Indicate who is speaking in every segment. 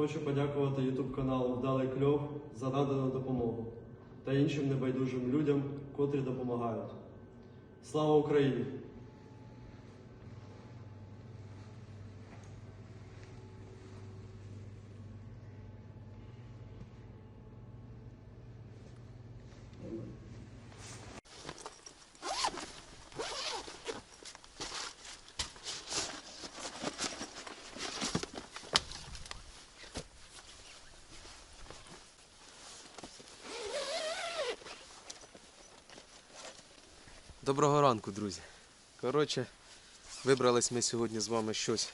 Speaker 1: Хочу подякувати YouTube каналу Вдалий Кльов за надану допомогу та іншим небайдужим людям, котрі допомагають. Слава Україні!
Speaker 2: Доброго ранку, друзі. Коротше, вибрались ми сьогодні з вами щось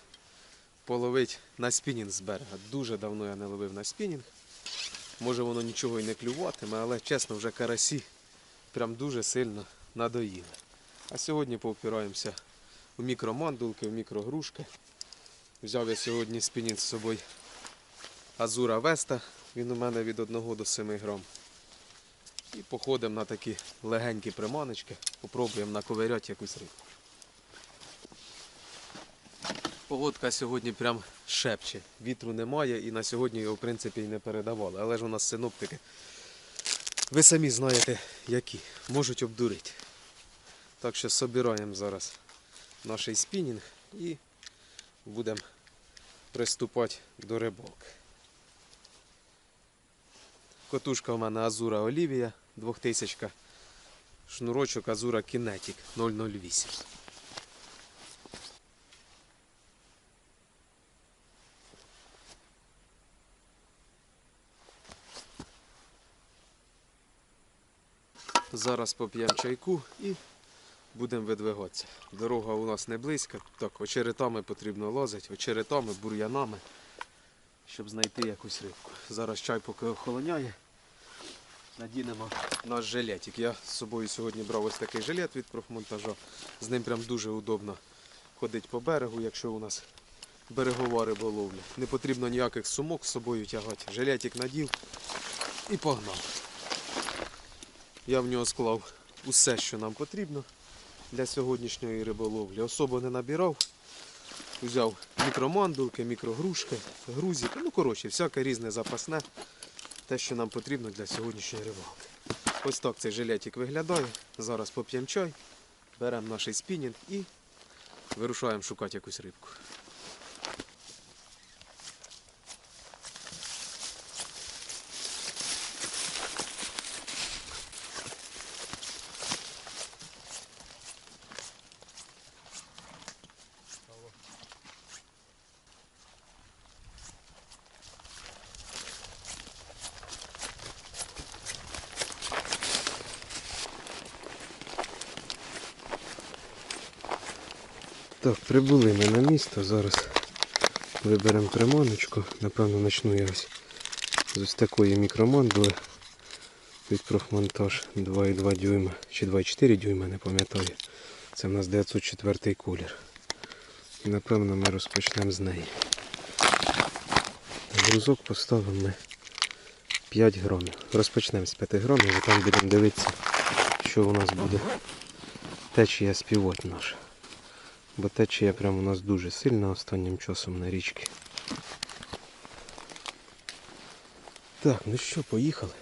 Speaker 2: половити на спінінг з берега. Дуже давно я не ловив на спінінг. Може воно нічого і не клюватиме, але чесно, вже карасі прям дуже сильно надоїли. А сьогодні повпираємося у мікромандулки, в мікрогрушки. Взяв я сьогодні спінінг з собою Азура Веста. Він у мене від 1 до 7 грам. І походимо на такі легенькі приманочки, попробуємо наковиряти якусь рибу. Погодка сьогодні прям шепче. Вітру немає і на сьогодні його в принципі і не передавали. Але ж у нас синоптики. Ви самі знаєте, які. Можуть обдурити. Так що собираємо зараз наш спінінг і будемо приступати до рибалки. Котушка у мене Азура Олівія 2000. Шнурочок Азура Kinetic 008. Зараз поп'ємо чайку і будемо видвигатися. Дорога у нас не близька, так очеретами потрібно лазити, очеретами, бур'янами, щоб знайти якусь рибку. Зараз чай поки охолоняє. Надінемо наш жилетик. Я з собою сьогодні брав ось такий жилет від профмонтажа. З ним прям дуже удобно ходити по берегу, якщо у нас берегова риболовля. Не потрібно ніяких сумок з собою тягати. Жилетик надів і погнав. Я в нього склав усе, що нам потрібно для сьогоднішньої риболовлі. Особо не набирав. Взяв мікромандулки, мікрогрушки, грузики. Ну, коротше, всяке різне запасне те, що нам потрібно для сьогоднішньої рибалки. Ось так цей жилетик виглядає. Зараз поп'ємо чай, беремо наш спінінг і вирушаємо шукати якусь рибку. Так, прибули ми на місто. Зараз виберемо приманочку. Напевно, почну я ось з ось такої мікромандули від профмонтаж 2,2 дюйма чи 2,4 дюйма, не пам'ятаю. Це в нас 904 колір. І напевно ми розпочнемо з неї. Грузок поставимо ми 5 грамів. Розпочнемо з 5 грамів і там будемо дивитися, що у нас буде течія співот наша. Бо течія прямо у нас дуже сильна останнім часом на річці. Так, ну що, поїхали.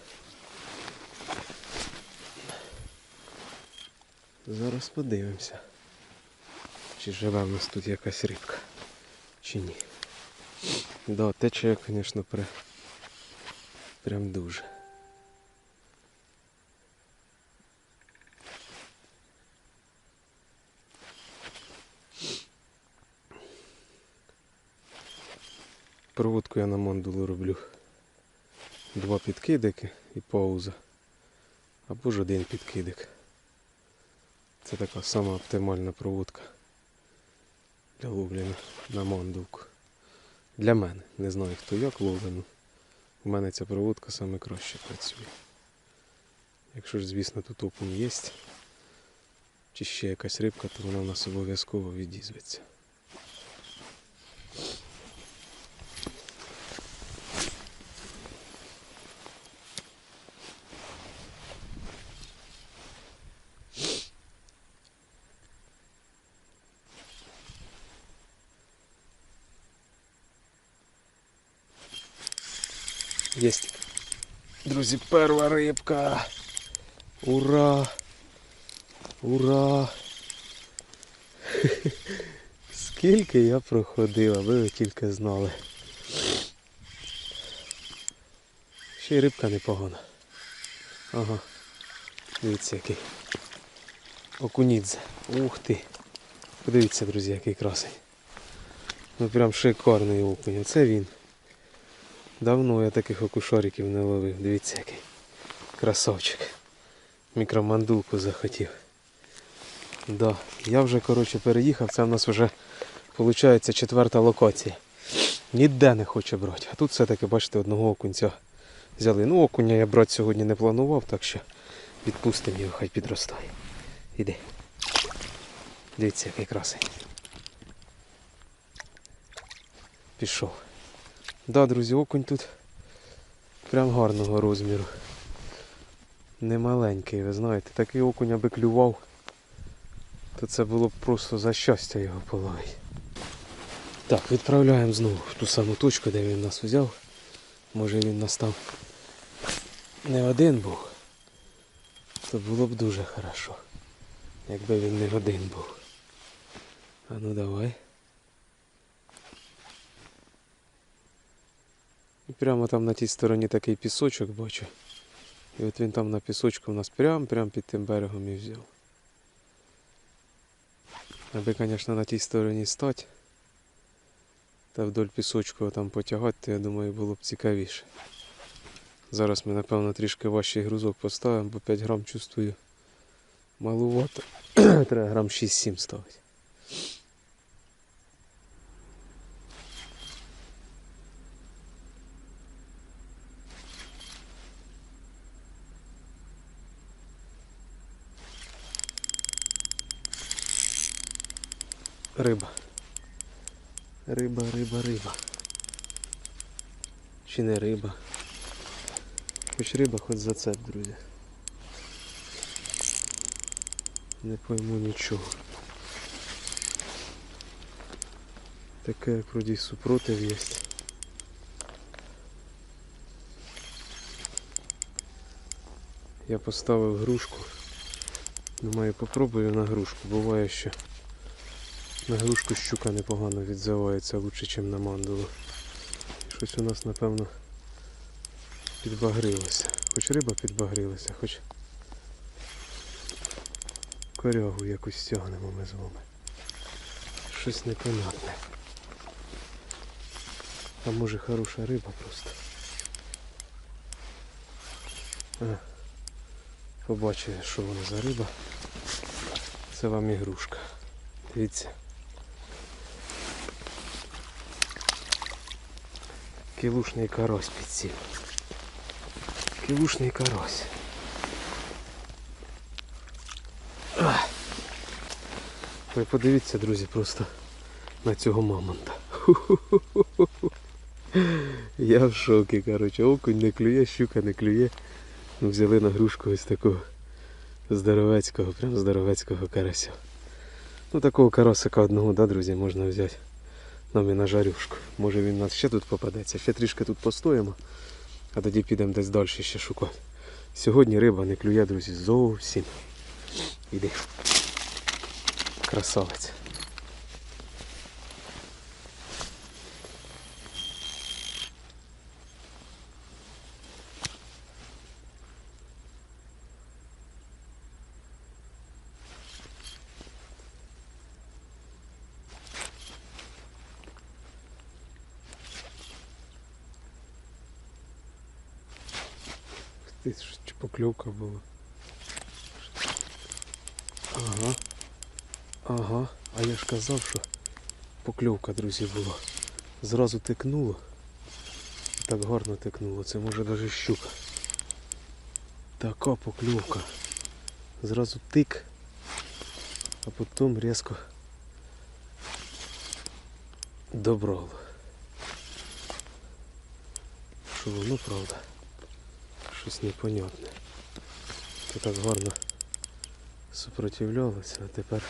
Speaker 2: Зараз подивимося. Чи живе в нас тут якась рибка, чи ні. Да, течія, звісно, прям дуже. Проводку я на мандулу роблю. Два підкидики і пауза. Або ж один підкидик. Це така сама оптимальна проводка для ловлі на- мандулку. Для мене. Не знаю хто як ловлену. У мене ця проводка саме краще працює. Якщо ж, звісно, тут окунь є, чи ще якась рибка, то вона в нас обов'язково відізветься. Єсть. Друзі, перша рибка. Ура! Ура! Скільки я проходив, аби ви тільки знали. Ще й рибка непогана. Ага. Дивіться який. Окунідзе. Ух ти. Подивіться, друзі, який красий. Ну прям шикарний окунь. Оце він. Давно я таких окушариків не ловив. Дивіться який. Красавчик. Мікромандулку захотів. Да. Я вже коротше переїхав, це в нас вже виходить четверта локація. Ніде не хоче брати. А тут все-таки, бачите, одного окунця взяли. Ну, окуня я брати сьогодні не планував, так що відпустимо його, хай підростає. Іди. Дивіться, який красень. Пішов. Да, друзі, окунь тут прям гарного розміру. Немаленький, ви знаєте. Такий окунь аби клював, то це було б просто за щастя його половити. Так, відправляємо знову в ту саму точку, де він нас взяв. Може він нас там не один був, то було б дуже хорошо, якби він не один був. А ну давай. І прямо там на тій стороні такий пісочок бачу. І от він там на пісочку у нас прям прям під тим берегом і взяв. Аби, звісно, на тій стороні стати та вдоль пісочку там потягати, то я думаю, було б цікавіше. Зараз ми, напевно, трішки важчий грузок поставимо, бо 5 грам чувствую малувато. Треба грам 6-7 ставити. Риба. Риба, риба, риба. Чи не риба? Хоч риба, хоч зацеп, друзі. Не пойму нічого. Таке, як вроді супротив є. Я поставив грушку. Думаю, попробую на грушку. Буває, що на грушку щука непогано відзивається лучше, ніж на мандулу. Щось у нас, напевно, підбагрилося. Хоч риба підбагрилася, хоч корягу якусь стягнемо ми з вами. Щось непонятне. А може хороша риба просто. А, побачив, що вона за риба. Це вам ігрушка. Дивіться. Кілушний карась підсів. Кілушний карась. Ах. Ви подивіться, друзі, просто на цього мамонта. Я в шокі, коротше, окунь не клює, щука не клює. Ну, взяли на грушку ось такого здоровецького, прям здоровецького карася. Ну такого карасика одного, да, друзі, можна взяти нам і на жарюшку. Може він нас ще тут попадеться. Ще трішки тут постоїмо, а тоді підемо десь далі ще шукати. Сьогодні риба не клює, друзі, зовсім. Іди. Красавець. Чи покльовка була. Ага. Ага. А я ж казав, що покльовка, друзі, була. Зразу тикнуло. Так гарно тикнуло. Це може навіть щука. Така покльовка. Зразу тик, а потім різко добрало. Що воно правда? Щось непонятне. Це так гарно супротивлялося, а тепер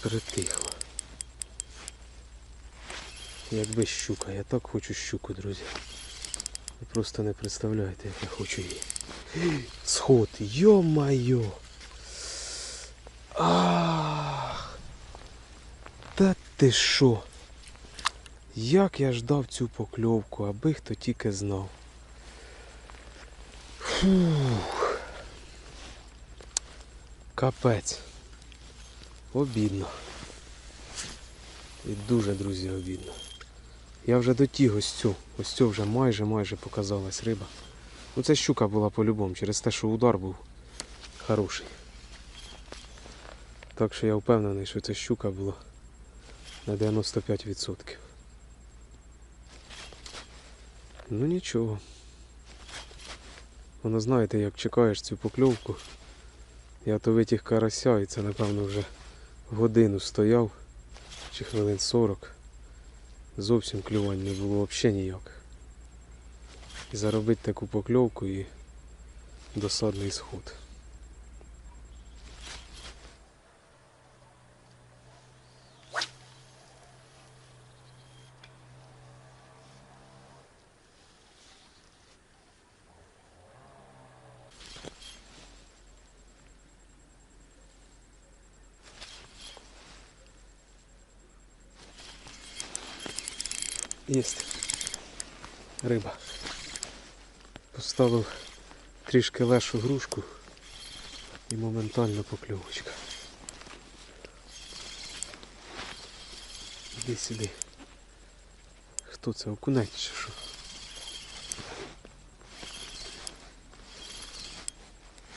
Speaker 2: притихло. Якби щука. Я так хочу щуку, друзі. Ви просто не представляєте, як я хочу її. Сход, йо-майо. Ах. Та ти що? Як я ждав цю покльовку, аби хто тільки знав. Фух. Капець. Обідно. І дуже, друзі, обідно. Я вже дотіг ось цю. Ось цю вже майже майже показалась риба. Ну це щука була по-любому, через те, що удар був хороший. Так що я впевнений, що ця щука була на 95%. Ну нічого. Воно знаєте, як чекаєш цю покльовку. Я то витяг карася і це напевно вже годину стояв чи хвилин 40. Зовсім клювань не було взагалі ніяк. І заробити таку покльовку і досадний сход. Єсть. Риба. Поставив трішки лешу грушку і моментально покльовочка. Іди сюди. Хто це? Окунець чи що?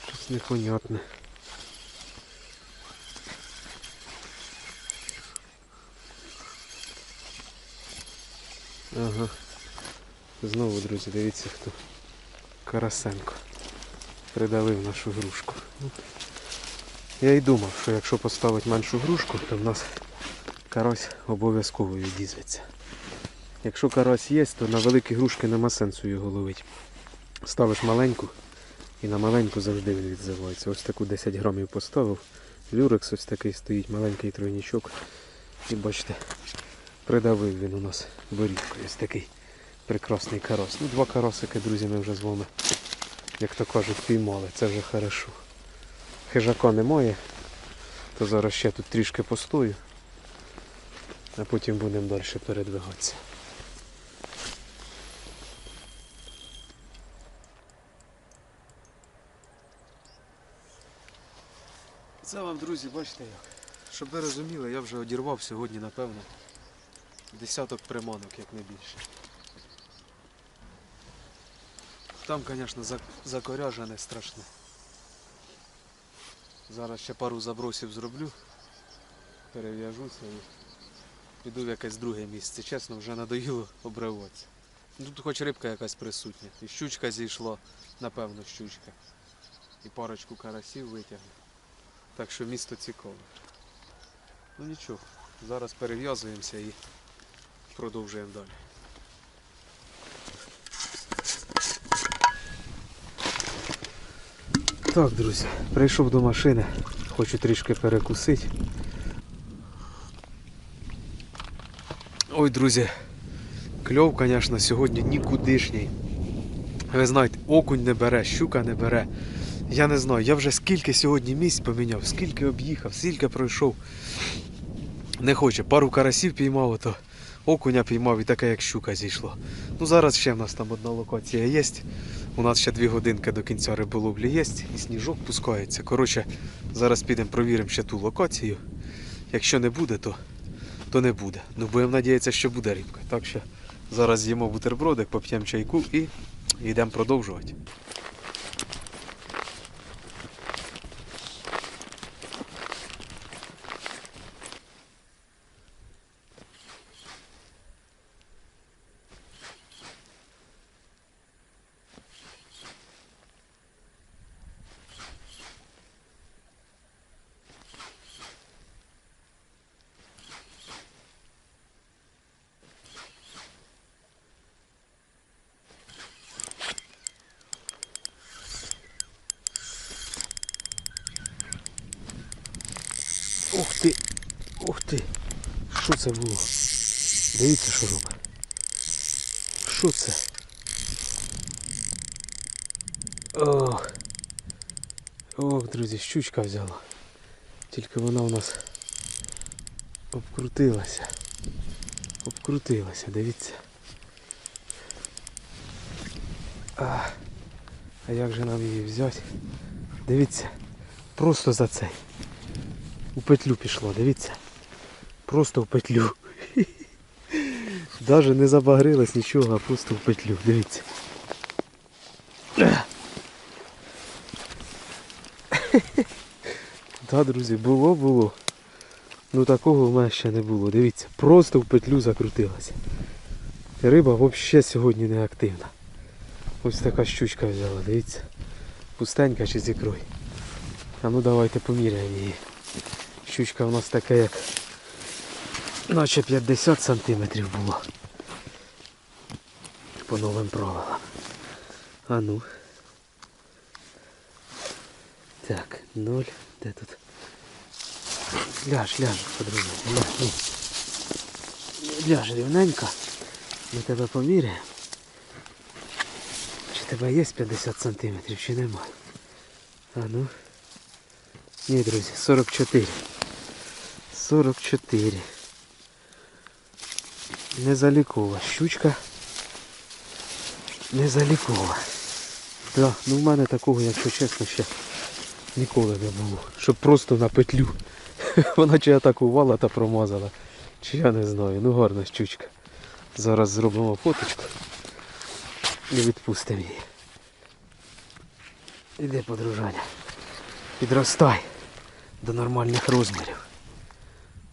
Speaker 2: Щось непонятне. Ага. Знову, друзі, дивіться хто. Карасенко. Придавив нашу грушку. Я й думав, що якщо поставити меншу грушку, то в нас карась обов'язково відізветься. Якщо карась є, то на великі грушки нема сенсу його ловити. Ставиш маленьку і на маленьку завжди він відзивається. Ось таку 10 грамів поставив. Люрекс ось такий стоїть, маленький тройнічок. І бачите, придавив він у нас борідкою. Ось такий прекрасний карась. Ну, два карасики, друзі, ми вже з вами, як то кажуть, піймали. Це вже хорошо. Хижака немає, то зараз ще тут трішки постою, а потім будемо далі передвигатися. Це вам, друзі, бачите як. Щоб ви розуміли, я вже одірвав сьогодні, напевно, десяток приманок, як не більше. Там, звісно, зак- закоряжене страшне. Зараз ще пару забросів зроблю, перев'яжуся і піду в якесь друге місце. Чесно, вже надоїло обриватися. Ну, Тут хоч рибка якась присутня. І щучка зійшла, напевно, щучка. І парочку карасів витягну. Так що місто цікаве. Ну нічого, зараз перев'язуємося і продовжуємо далі. Так, друзі, прийшов до машини, хочу трішки перекусити. Ой, друзі, кльов, звісно, сьогодні нікудишній. Ви знаєте, окунь не бере, щука не бере. Я не знаю, я вже скільки сьогодні місць поміняв, скільки об'їхав, скільки пройшов. Не хоче. Пару карасів піймав, то окуня піймав і таке, як щука зійшло. Ну зараз ще в нас там одна локація є. У нас ще дві годинки до кінця риболовлі є, і сніжок пускається. Коротше, зараз підемо провіримо ще ту локацію. Якщо не буде, то, то не буде. Ну будемо надіятися, що буде рибка. Так що зараз з'їмо бутербродик, поп'ємо чайку і йдемо продовжувати. Ух ти! Що це було? Дивіться, що робить. Що це? Ох. Ох, друзі, щучка взяла. Тільки вона у нас обкрутилася. Обкрутилася, дивіться. А, а як же нам її взяти? Дивіться, просто за цей. У петлю пішло, дивіться. Просто в петлю. Даже не забагрилась нічого, а просто в петлю. Дивіться. Так, друзі, було, було. Ну такого в мене ще не було. Дивіться, просто в петлю закрутилася. Риба взагалі сьогодні не активна. Ось така щучка взяла, дивіться. Пустенька чи з ікрою. А ну давайте поміряємо її. Щучка у нас така як наче 50 сантиметрів було. По новим правилам. А ну. Так, ноль. Де тут? Ляж, ляж, по-другому. Ляж. Ляж рівненько. Ми тебе поміряємо. Чи тебе є 50 сантиметрів, чи немає? А ну. Ні, друзі, 44. 44. Незалікова щучка. Незалікова. Да, ну в мене такого, якщо чесно, ще ніколи не було. Щоб просто на петлю. Вона чи атакувала та промазала. Чи я не знаю. Ну гарна щучка. Зараз зробимо фоточку і відпустимо її. Іди, подружання. Підростай до нормальних розмірів.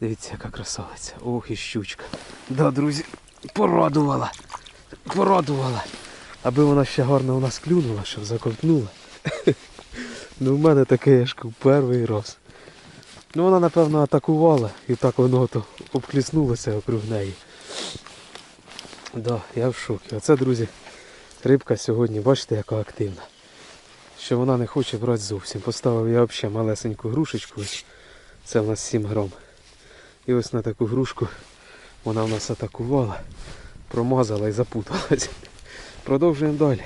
Speaker 2: Дивіться, яка красавиця. Ох і щучка. Да, друзі, порадувала. Порадувала. Аби вона ще гарно у нас клюнула, щоб заковтнула. Ну в мене таке я перший раз. Ну вона напевно атакувала і так воно то обкліснулося округ неї. Да, я в шокі. Оце, друзі, рибка сьогодні, бачите, яка активна. Що вона не хоче брати зовсім. Поставив я взагалі малесеньку грушечку. Це в нас 7 грам. І ось на таку грушку вона в нас атакувала, промазала і запуталась. Продовжуємо далі.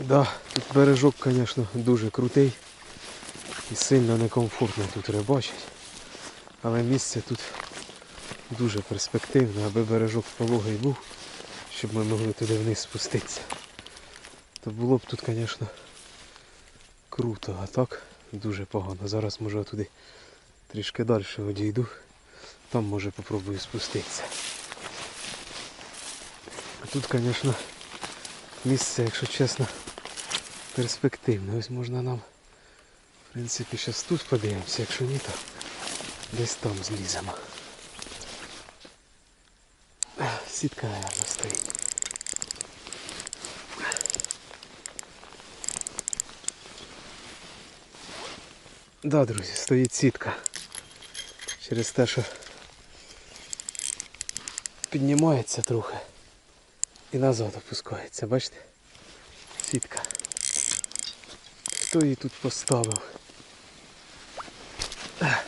Speaker 2: Да, тут бережок, звісно, дуже крутий і сильно некомфортно тут рибачить. Але місце тут дуже перспективне, аби бережок пологий був, щоб ми могли туди вниз спуститися. То було б тут, звісно, круто, а так дуже погано. Зараз може туди трішки далі одійду. Там може попробую спуститися. А тут, звісно, місце, якщо чесно, перспективне. Ось можна нам, в принципі, зараз тут подивимося, якщо ні, то десь там зліземо. Сітка, мабуть, стоїть. Да, друзі, стоїть сітка. Через те, що піднімається трохи і назад опускається, бачите? Сітка. Хто її тут поставив?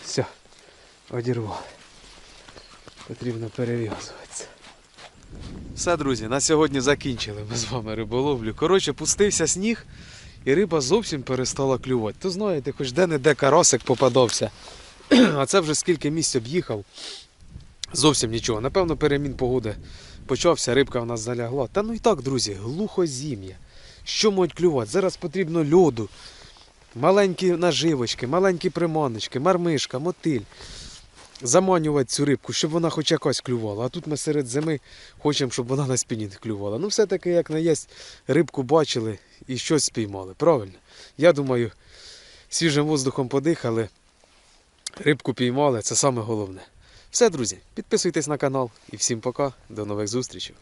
Speaker 2: Все, одірвали. Потрібно перев'язуватися. Все, друзі, на сьогодні закінчили ми з вами риболовлю. Коротше, пустився сніг і риба зовсім перестала клювати. То знаєте, хоч де-не-де карасик попадався. А це вже скільки місць об'їхав. Зовсім нічого. Напевно, перемін погоди почався, рибка в нас залягла. Та ну і так, друзі, глухозім'я. Що можуть клювати? Зараз потрібно льоду, маленькі наживочки, маленькі приманочки, мармишка, мотиль. Заманювати цю рибку, щоб вона хоч якось клювала. А тут ми серед зими хочемо, щоб вона на спині не клювала. Ну, все-таки, як на єсть, рибку бачили і щось спіймали. Правильно? Я думаю, свіжим воздухом подихали, рибку піймали, це саме головне. Все, друзі, підписуйтесь на канал і всім пока, до нових зустрічей.